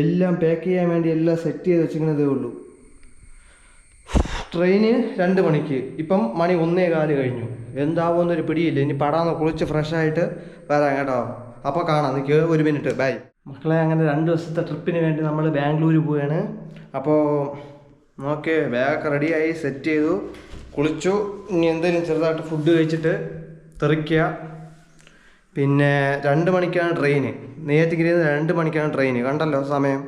എല്ലാം പാക്ക് ചെയ്യാൻ വേണ്ടി എല്ലാം സെറ്റ് ചെയ്ത് വെച്ചിരിക്കുന്നതേ ഉള്ളൂ. ട്രെയിന് രണ്ട് മണിക്ക്. ഇപ്പം മണി ഒന്നേ കാൽ കഴിഞ്ഞു. എന്താവുമെന്നൊരു പിടിയില്ല. ഇനി പടാന്ന് കുളിച്ച് ഫ്രഷായിട്ട് വരാം കേട്ടോ. അപ്പോൾ കാണാം. നിൽക്കുക ഒരു മിനിറ്റ് ബൈ മക്കളെ അങ്ങനെ രണ്ട് ദിവസത്തെ ട്രിപ്പിന് വേണ്ടി നമ്മൾ ബാംഗ്ലൂർ പോവുകയാണ് അപ്പോൾ നോക്കേ ബാഗൊക്കെ റെഡിയായി സെറ്റ് ചെയ്തു കുളിച്ചു. ഇനി എന്തെങ്കിലും ചെറുതായിട്ട് ഫുഡ് കഴിച്ചിട്ട് തെറിക്കുക പിന്നെ രണ്ട് മണിക്കാണ് ട്രെയിന് നേരത്തെ നിന്ന് രണ്ട് മണിക്കാണ് ട്രെയിന് കണ്ടല്ലോ സമയം?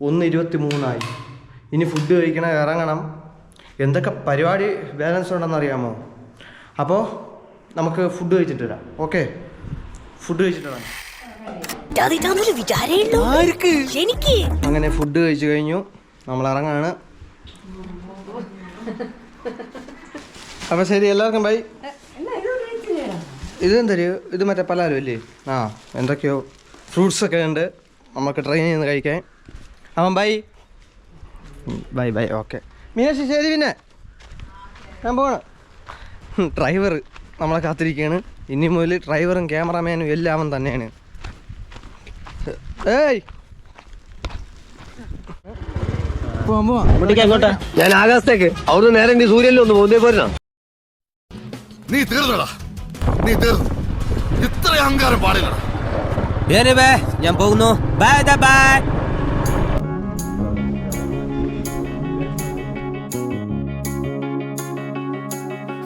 ഒന്ന് ഇരുപത്തി മൂന്നായി ഇനി ഫുഡ് കഴിക്കണം ഇറങ്ങണം. എന്തൊക്കെ പരിപാടി ബാലൻസ് ഉണ്ടെന്ന് അറിയാമോ അപ്പോൾ നമുക്ക് ഫുഡ് കഴിച്ചിട്ട് വരാം. ഓക്കെ ഫുഡ് കഴിച്ചിട്ട് വരാം. അങ്ങനെ ഫുഡ് കഴിച്ചു കഴിഞ്ഞു. നമ്മൾ ഇറങ്ങാണ്. അപ്പോൾ ശരി എല്ലാവർക്കും ബൈ ഇതെന്തരു ഇത് മറ്റേ പലാരം അല്ലേ ആ എന്തൊക്കെയോ ഫ്രൂട്ട്സ് ഒക്കെ ഉണ്ട്. നമുക്ക് ട്രെയിനിൽ നിന്ന് കഴിക്കാൻ. അവൻ bye bye bye okay Meenakshi ശരി പിന്നെ. ഞാൻ പോകണം ഡ്രൈവർ നമ്മളെ കാത്തിരിക്കുകയാണ് ഇനി മുതൽ ഡ്രൈവറും ക്യാമറമാനും എല്ലാം അവൻ തന്നെയാണ്. ഏയ്. ഞാൻ ആകാശത്തേക്ക്. അവിടുന്ന് നേരെ നീ സൂര്യനിലൊന്ന് പോകുന്നേ പോരുന്ന? നീ തീർന്നടാ. നീ തീർന്നു ഇത്ര അഹങ്കാരം പാടില്ല ഞാൻ പോകുന്നു bye bye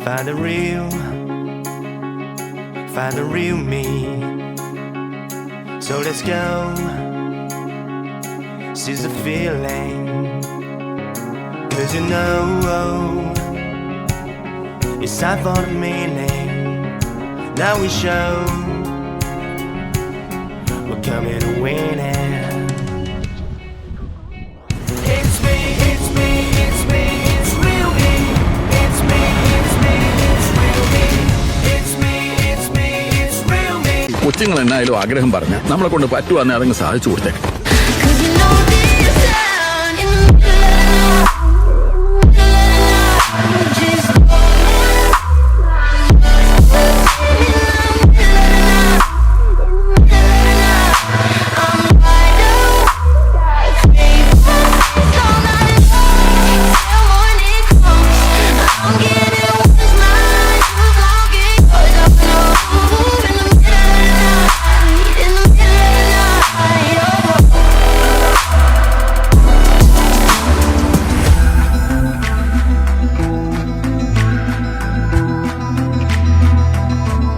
Find the real, find the real me. So let's go, seize the feeling. Cause you know, it's time for the meaning. Now we show, we're coming to win it. It's me, it's me, it's me, it's real me. It's me, it's me, it's real me. It's me, it's me, it's real me. കൊച്ചുങ്ങൾ എന്നായാലും ആഗ്രഹം പറഞ്ഞ നമ്മളെ കൊണ്ട് പറ്റുവാന്നെ അതങ്ങ് സാധിച്ചു കൊടുത്തേ